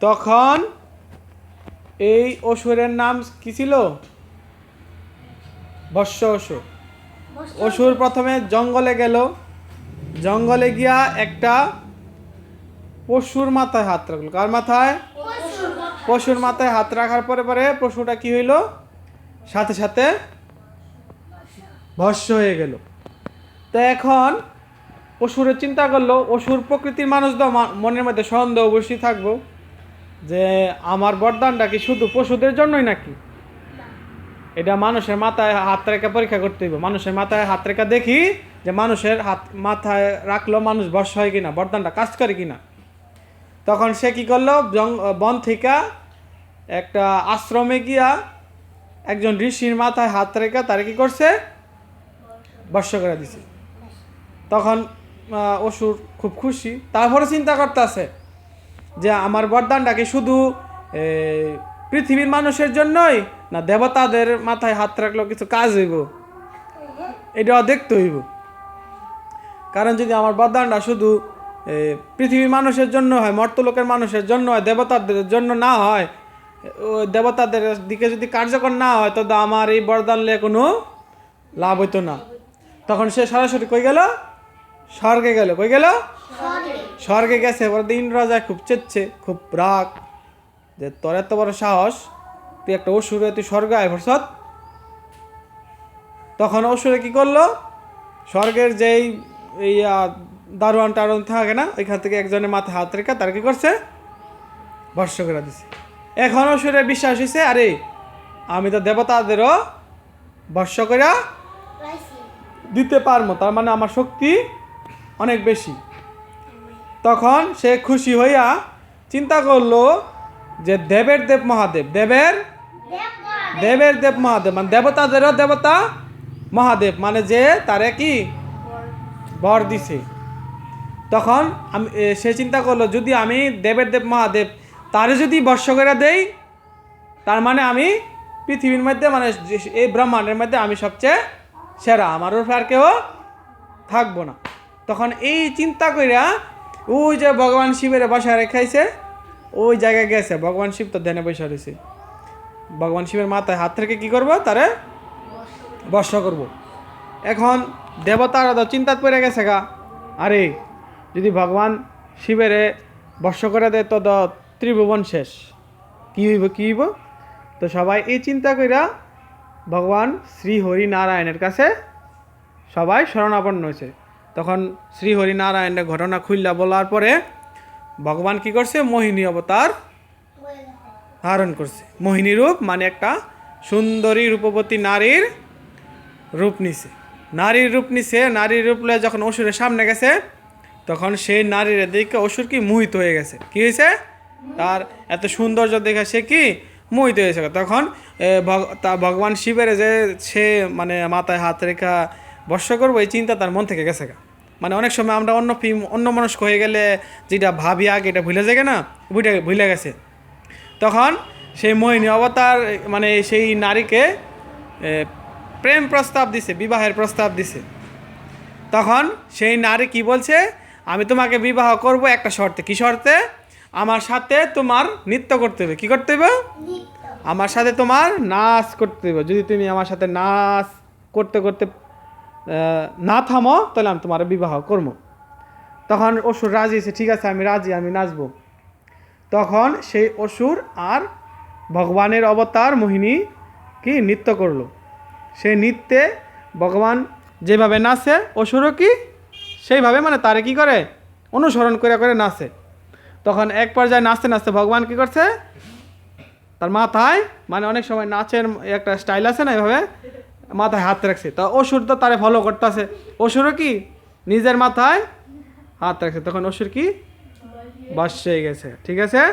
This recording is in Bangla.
তখন এই অসুরের নাম কি ছিল? বর্ষ অসুর। অসুর। প্রথমে জঙ্গলে গেল। জঙ্গলে গিয়া একটা পশুর মাথায় হাত রাখল। কার মাথায়? পশুর মাথায়। হাত রাখার পরে পরে পশুটা কি হইল? সাথে সাথে ভস্য হয়ে গেল। তো এখন অসুরের চিন্তা করল অসুর প্রকৃতির মানুষ তো মনের মধ্যে সন্দেহ অবশ্যই থাকব। যে আমার বরদানটা কি শুধু পশুদের জন্যই নাকি? এটা মানুষের মাথায় হাত রেখা পরীক্ষা করতে হইব। মানুষের মাথায় হাত রেখা দেখি যে মানুষের হাত মাথায় রাখল মানুষ বর্ষ হয় কিনা, বরদানটা কাজ করে কিনা। তখন সে কি করল? বন থেকে একটা আশ্রমে গিয়া একজন ঋষির মাথায় হাত রেখা তারা কি করছে? বর্ষ করে দিছে। তখন অসুর খুব খুশি, তারপরে চিন্তা করতেছে যে আমার বরদানটা কি শুধু পৃথিবীর মানুষের জন্যই না, দেবতাদের মাথায় হাত রাখলেও কিছু কাজ হইব? এটাও দেখতে হইব। কারণ যদি আমার বরদানটা শুধু পৃথিবীর মানুষের জন্য হয়, মর্তলোকের মানুষের জন্য হয়, দেবতাদের জন্য না হয়, ও দেবতাদের দিকে যদি কার্যকর না হয়, তো আমার এই বরদান নিয়ে কোনো লাভ হইতো না। তখন সে সরাসরি কই গেল? স্বর্গে গেল। কই গেল? স্বর্গে গেছে এবার ইন্দ্র রাজা খুব চেচ্ছে খুব রাগ যে তোর এত বড় সাহস? তুই একটা অসুরে তুই স্বর্গে আয় ভরসত? তখন অসুরে কি করল? স্বর্গের যেই এই দারোয়ান টারোয়ান থাকে না ওইখান থেকে একজনের মাথায় হাত রেখে তার কি করছে? বর্ষ করে দিছে। এখন অসুরে বিশ্বাস হয়েছে আরে আমি তো দেবতাদেরও বর্ষ করে দিতে পারব তার মানে আমার শক্তি অনেক বেশি। তখন সে খুশি হইয়া চিন্তা করল যে দেবের দেব মহাদেব। দেবের? দেবের দেব মহাদেব। মানে দেবতাদেরও দেবতা মহাদেব। মানে যে তারে কি? বর দিছে। তখন আমি সে চিন্তা করল, যদি আমি দেবের দেব মহাদেব, তারে যদি বর্ষ করে দেই, তার মানে আমি পৃথিবীর মধ্যে মানে এই ব্রহ্মাণ্ডের মধ্যে আমি সবচেয়ে সেরা। আমার উপর আর কেউ থাকব না। তখন এই চিন্তা কইরা ওই যে ভগবান শিবের বসা রেখাইছে, ওই জায়গায় গেছে। ভগবান শিব তো ধ্যানে বসে রয়েছে। ভগবান শিবের মাথায় হাত থেকে কী করব? তারে বর্ষ করব। এখন দেবতারা তো চিন্তাত পড়ে গেছে গা। আরে, যদি ভগবান শিবেরে বর্ষ করে দেয়, তো তো ত্রিভুবন শেষ। কি হইব কি হইব? তো সবাই এই চিন্তা কইরা ভগবান শ্রী হরি নারায়ণের কাছে সবাই শরণাপন্ন হয়েছে। তখন শ্রী হরি নারায়ণের ঘটনা খুললা বলার পরে ভগবান কি করছে? মোহিনী অবতার ধারণ করছে। মোহিনী রূপ মানে একটা সুন্দরী রূপবতী নারীর রূপ নিছে। নারীর রূপ নিছে, নারীর রূপ লয়ে যখন অসুরের সামনে গেছে, তখন সেই নারীর দেখে অসুর কি? মোহিত হয়ে গেছে। কি হয়েছে? তার এত সৌন্দর্য দেখে সে কি? মোহিত হয়েছে তখন তা ভগবান শিবের যে সে মানে মাথায় হাত রেখা বর্ষ করব, এই চিন্তা তার মন থেকে গেছে গা। মানে অনেক সময় আমরা অন্য ফিল্ম অন্য মনস্ক হয়ে গেলে যেটা ভাবি আগে এটা ভুলে যায় না ভুলে ভুলে গেছে। তখন সেই মোহিনী অবতার মানে সেই নারীকে প্রেম প্রস্তাব দিছে বিবাহের প্রস্তাব দিছে। তখন সেই নারী কি বলছে আমি তোমাকে বিবাহ করব একটা শর্তে। কি শর্তে? আমার সাথে তোমার নৃত্য করতে হবে। কি করতে হবে? আমার সাথে তোমার নাচ করতে হবে। যদি তুমি আমার সাথে নাচ করতে করতে না থামো, তাহলে আমি তোমার বিবাহ করব তখন অসুর রাজি হয়েছে, ঠিক আছে, আমি রাজি, আমি নাচবো। তখন সেই অসুর আর ভগবানের অবতার মোহিনী কি নৃত্য করল। সেই নৃত্যে ভগবান যেভাবে নাচে, অসুরও কি সেইভাবে মানে তারে কি করে? অনুসরণ করে করে নাচে। তখন এক পর্যায়ে নাচতে নাচতে ভগবান কি করছে? তার মাথায় মানে অনেক সময় নাচের একটা স্টাইল আছে না এভাবে? মাথায় হাত রাখছে। তা অসুর তো তারে ফলো করতেছে। অসুরও কি? নিজের মাথায় হাত রাখছে। তখন অসুর কি? বাস গেছে। ঠিক আছে?